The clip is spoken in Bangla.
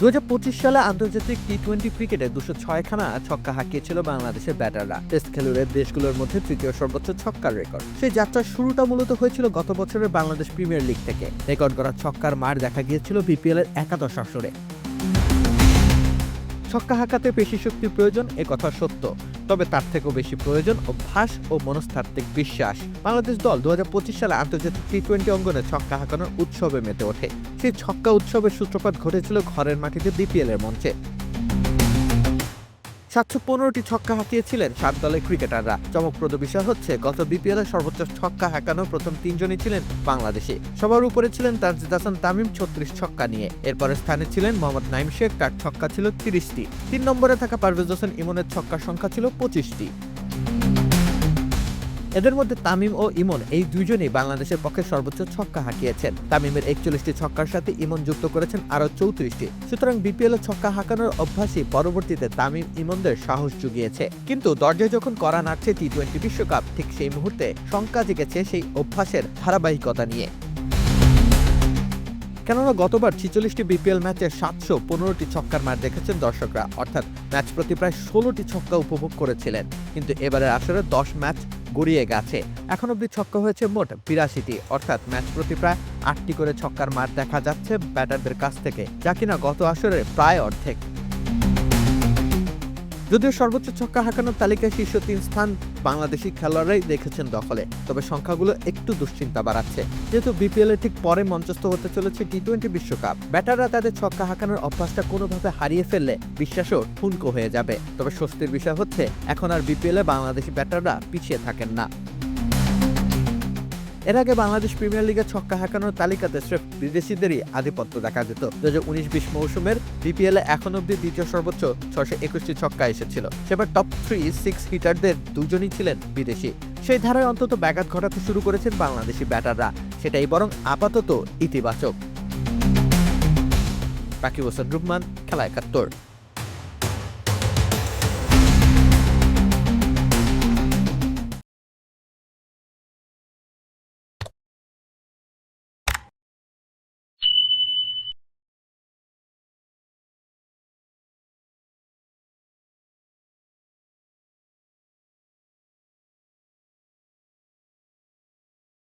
দুই হাজার পঁচিশ সালে আন্তর্জাতিক টি টোয়েন্টি ক্রিকেটে দুশো ছয়খানা ছক্কা হাঁকিয়েছিল বাংলাদেশের ব্যাটাররা। টেস্ট খেলুড়ের দেশগুলোর মধ্যে তৃতীয় সর্বোচ্চ ছক্কার রেকর্ড। সেই যাত্রার শুরুটা মূলত হয়েছিল গত বছরের বাংলাদেশ প্রিমিয়ার লিগ থেকে। রেকর্ড করা ছক্কার মার দেখা গিয়েছিল বিপিএল এর একাদশ আসরে। ছক্কা হাঁকাতে পেশি শক্তির প্রয়োজন কথা সত্য। তবে তার থেকেও বেশি প্রয়োজন অভ্যাস ও মনস্তাত্ত্বিক বিশ্বাস। বাংলাদেশ দল দু হাজার পঁচিশ সালে আন্তর্জাতিক টি টোয়েন্টি অঙ্গনে ছক্কা হাঁকানোর উৎসবে মেতে ওঠে। সেই ছক্কা উৎসবের সূত্রপাত ঘটেছিল ঘরের মাটিতে বিপিএল এর মঞ্চে। সাতশো পনেরোটি ছক্কা হাঁকিয়েছিলেন সাত দলের ক্রিকেটাররা। চমকপ্রদ বিষয় হচ্ছে, গত বিপিএল এর সর্বোচ্চ ছক্কা হাঁকানো প্রথম তিনজনই ছিলেন বাংলাদেশে। সবার উপরে ছিলেন তানজিদ হাসান তামিম ছত্রিশ ছক্কা নিয়ে। এরপরে স্থানে ছিলেন মোহাম্মদ নাইম শেখ, তার ছক্কা ছিল তিরিশটি। তিন নম্বরে থাকা পারভেজ হোসেন ইমনের ছক্কার সংখ্যা ছিল পঁচিশটি। এদের মধ্যে তামিম ও ইমন এই দুইজনই বাংলাদেশের পক্ষে সর্বোচ্চ ছক্কা হাঁকিয়েছেন। তামিমের একচল্লিশটি ছক্কার সাথে ইমন যুক্ত করেছেন আরও চৌত্রিশটি। সুতরাং বিপিএল ছক্কা হাঁকানোর অভ্যাসই পরবর্তীতে তামিম ইমনদের সাহস জুগিয়েছে। কিন্তু দরজায় যখন করা নাড়ছে টি টোয়েন্টি বিশ্বকাপ, ঠিক সেই মুহূর্তে শঙ্কা জেগেছে সেই অভ্যাসের ধারাবাহিকতা নিয়ে। কেননা গতবার ছিচল্লিশটি বিপিএল ম্যাচে সাতশো পনেরোটি ছক্কার মার দেখেছেন দর্শকরা। অর্থাৎ ম্যাচ প্রতি প্রায় ষোলোটি ছক্কা উপভোগ করেছিলেন। কিন্তু এবারের আসরে দশ ম্যাচ গড়িয়ে গেছে। এখন অব্দি ছক্কা হয়েছে মোট বিরাশিটি, অর্থাৎ ম্যাচ প্রতি প্রায় আটটি করে ছক্কার মার দেখা যাচ্ছে ব্যাটারদের কাছ থেকে, যা কিনা গত আসরের প্রায় অর্ধেক। যদিও সর্বোচ্চ ছক্কা হাঁকানোর তালিকায় শীর্ষ তিন স্থান বাংলাদেশি খেলোয়াড়রাই দেখেছেন দখলে, তবে সংখ্যাগুলো একটু দুশ্চিন্তা বাড়াচ্ছে। যেহেতু বিপিএল এর ঠিক পরে মঞ্চস্থ হতে চলেছে টি টোয়েন্টি বিশ্বকাপ, ব্যাটাররা তাদের ছক্কা হাঁকানোর অভ্যাসটা কোনোভাবে হারিয়ে ফেললে বিশ্বাসও ঠুনকো হয়ে যাবে। তবে স্বস্তির বিষয় হচ্ছে, এখন আর বিপিএলে বাংলাদেশি ব্যাটাররা পিছিয়ে থাকেন না। এর আগে বাংলাদেশ প্রিমিয়ার লিগের ছক্কা হাঁকানোর তালিকাতে স্রেফ বিদেশিদেরই আধিপত্য দেখা যেত। দু হাজার উনিশ বিশ মৌসুমের বিপিএল এ এখন অব্দি দ্বিতীয় সর্বোচ্চ ছশো একুশটি ছক্কা এসেছিল। সেবার টপ থ্রি সিক্স হিটারদের দুজনই ছিলেন বিদেশি। সেই ধারায় অন্তত ব্যাঘাত ঘটাতে শুরু করেছেন বাংলাদেশি ব্যাটাররা। সেটাই বরং আপাতত ইতিবাচক। পাকিব হোসেন রুহমান খেলা একাত্তর।